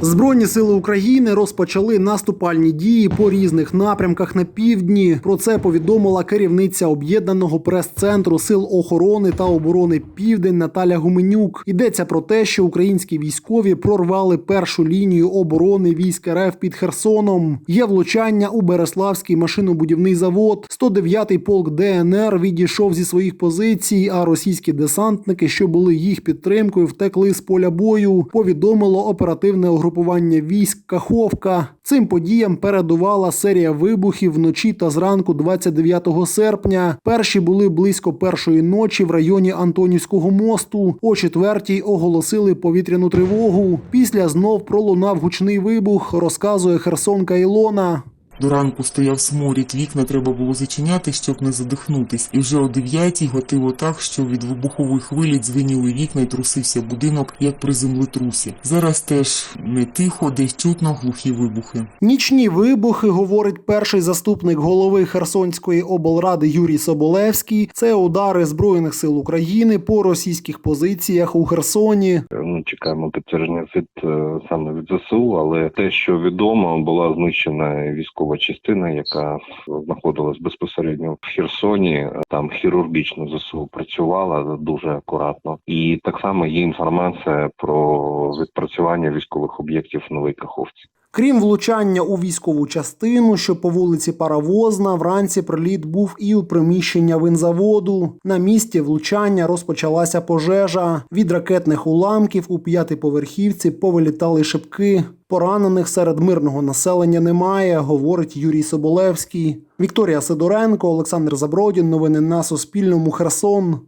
Збройні сили України розпочали наступальні дії по різних напрямках на півдні. Про це повідомила керівниця об'єднаного прес-центру сил охорони та оборони Південь Наталя Гуменюк. Йдеться про те, що українські військові прорвали першу лінію оборони військ РФ під Херсоном. Є влучання у Береславський машинобудівний завод. 109-й полк ДНР відійшов зі своїх позицій, а російські десантники, що були їх підтримкою, втекли з поля бою. Повідомило оперативне угрупування військ Каховка. Цим подіям передувала серія вибухів вночі та зранку 29 серпня. Перші були близько першої ночі в районі Антонівського мосту. О четвертій оголосили повітряну тривогу. Після знов пролунав гучний вибух, розказує Херсонка Ілона. До ранку стояв сморід, вікна треба було зачиняти, щоб не задихнутись. І вже о дев'ятій готило так, що від вибухової хвилі дзвеніли вікна і трусився будинок, як при землетрусі. Зараз теж не тихо, десь чутно глухі вибухи. Нічні вибухи, говорить перший заступник голови Херсонської облради Юрій Соболевський. Це удари збройних сил України по російських позиціях у Херсоні. Ну, чекаємо підтвердження від е, саме від ЗСУ, але те, що відомо, була знищена військова частина, яка знаходилась безпосередньо в Херсоні. Там хірургічно ЗСУ працювала дуже акуратно, і так само є інформація про відпрацювання військових об'єктів в Новій Каховці. Крім влучання у військову частину, що по вулиці Паровозна, вранці приліт був і у приміщення винзаводу. На місці влучання розпочалася пожежа. Від ракетних уламків у п'ятиповерхівці повилітали шибки. Поранених серед мирного населення немає, говорить Юрій Соболевський. Вікторія Сидоренко, Олександр Забродін. Новини на Суспільному. Херсон.